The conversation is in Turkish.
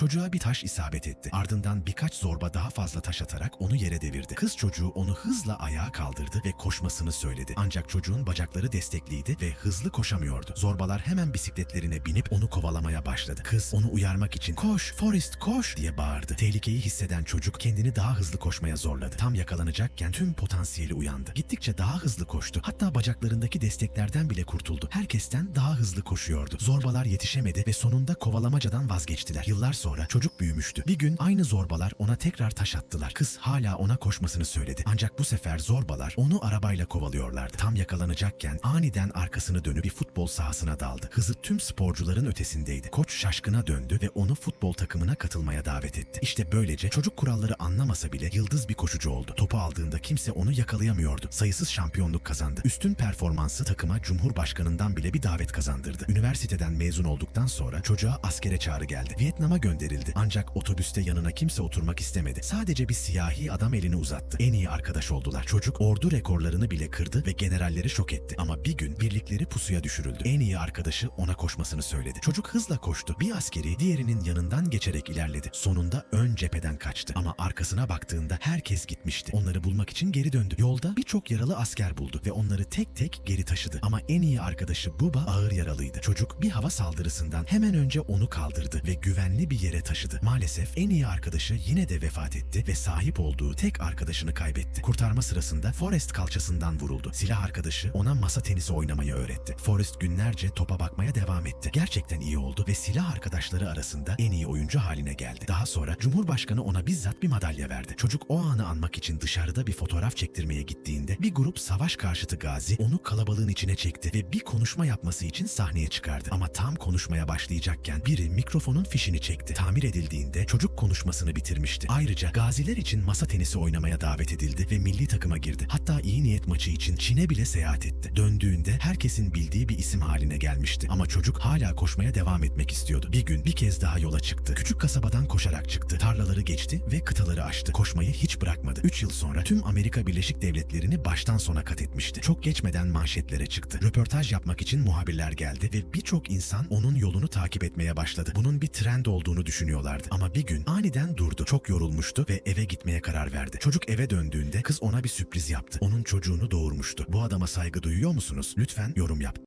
Çocuğa bir taş isabet etti. Ardından birkaç zorba daha fazla taş atarak onu yere devirdi. Kız çocuğu onu hızla ayağa kaldırdı ve koşmasını söyledi. Ancak çocuğun bacakları destekliydi ve hızlı koşamıyordu. Zorbalar hemen bisikletlerine binip onu kovalamaya başladı. Kız onu uyarmak için koş Forrest koş diye bağırdı. Tehlikeyi hisseden çocuk kendini daha hızlı koşmaya zorladı. Tam yakalanacakken tüm potansiyeli uyandı. Gittikçe daha hızlı koştu. Hatta bacaklarındaki desteklerden bile kurtuldu. Herkesten daha hızlı koşuyordu. Zorbalar yetişemedi ve sonunda kovalamacadan vazgeçtiler. Yıllar sonra çocuk büyümüştü. Bir gün aynı zorbalar ona tekrar taş attılar. Kız hala ona koşmasını söyledi. Ancak bu sefer zorbalar onu arabayla kovalıyorlardı. Tam yakalanacakken aniden arkasını dönüp bir futbol sahasına daldı. Hızı tüm sporcuların ötesindeydi. Koç şaşkına döndü ve onu futbol takımına katılmaya davet etti. İşte böylece çocuk kuralları anlamasa bile yıldız bir koşucu oldu. Topu aldığında kimse onu yakalayamıyordu. Sayısız şampiyonluk kazandı. Üstün performansı takıma Cumhurbaşkanından bile bir davet kazandırdı. Üniversiteden mezun olduktan sonra çocuğa askere çağrı geldi. Vietnam'a gönderildi. Ancak otobüste yanına kimse oturmak istemedi. Sadece bir siyahi adam elini uzattı. En iyi arkadaş oldular. Çocuk ordu rekorlarını bile kırdı ve generalleri şok etti. Ama bir gün birlikleri pusuya düşürüldü. En iyi arkadaşı ona koşmasını söyledi. Çocuk hızla koştu. Bir askeri diğerinin yanından geçerek ilerledi. Sonunda ön cepheden kaçtı. Ama arkasına baktığında herkes gitmişti. Onları bulmak için geri döndü. Yolda birçok yaralı asker buldu ve onları tek tek geri taşıdı. Ama en iyi arkadaşı Buba ağır yaralıydı. Çocuk bir hava saldırısından hemen önce onu kaldırdı ve güvenli bir yere taşıdı. Maalesef en iyi arkadaşı yine de vefat etti ve sahip olduğu tek arkadaşını kaybetti. Kurtarma sırasında Forrest kalçasından vuruldu. Silah arkadaşı ona masa tenisi oynamayı öğretti. Forrest günlerce topa bakmaya devam etti. Gerçekten iyi oldu ve silah arkadaşları arasında en iyi oyuncu haline geldi. Daha sonra Cumhurbaşkanı ona bizzat bir madalya verdi. Çocuk o anı anmak için dışarıda bir fotoğraf çektirmeye gittiğinde bir grup savaş karşıtı gazi onu kalabalığın içine çekti ve bir konuşma yapması için sahneye çıkardı. Ama tam konuşmaya başlayacakken biri mikrofonun fişini çekti. Tamir edildiğinde çocuk konuşmasını bitirmişti. Ayrıca gaziler için masa tenisi oynamaya davet edildi ve milli takıma girdi. Hatta iyi niyet maçı için Çin'e bile seyahat etti. Döndüğünde herkesin bildiği bir isim haline gelmişti. Ama çocuk hala koşmaya devam etmek istiyordu. Bir gün bir kez daha yola çıktı. Küçük kasabadan koşarak çıktı. Tarlaları geçti ve kıtaları aştı. Koşmayı hiç bırakmadı. 3 yıl sonra tüm Amerika Birleşik Devletleri'ni baştan sona kat etmişti. Çok geçmeden manşetlere çıktı. Röportaj yapmak için muhabirler geldi ve birçok insan onun yolunu takip etmeye başladı. Bunun bir trend olduğunu düşünüyorlardı. Ama bir gün aniden durdu. Çok yorulmuştu ve eve gitmeye karar verdi. Çocuk eve döndüğünde kız ona bir sürpriz yaptı. Onun çocuğunu doğurmuştu. Bu adama saygı duyuyor musunuz? Lütfen yorum yap.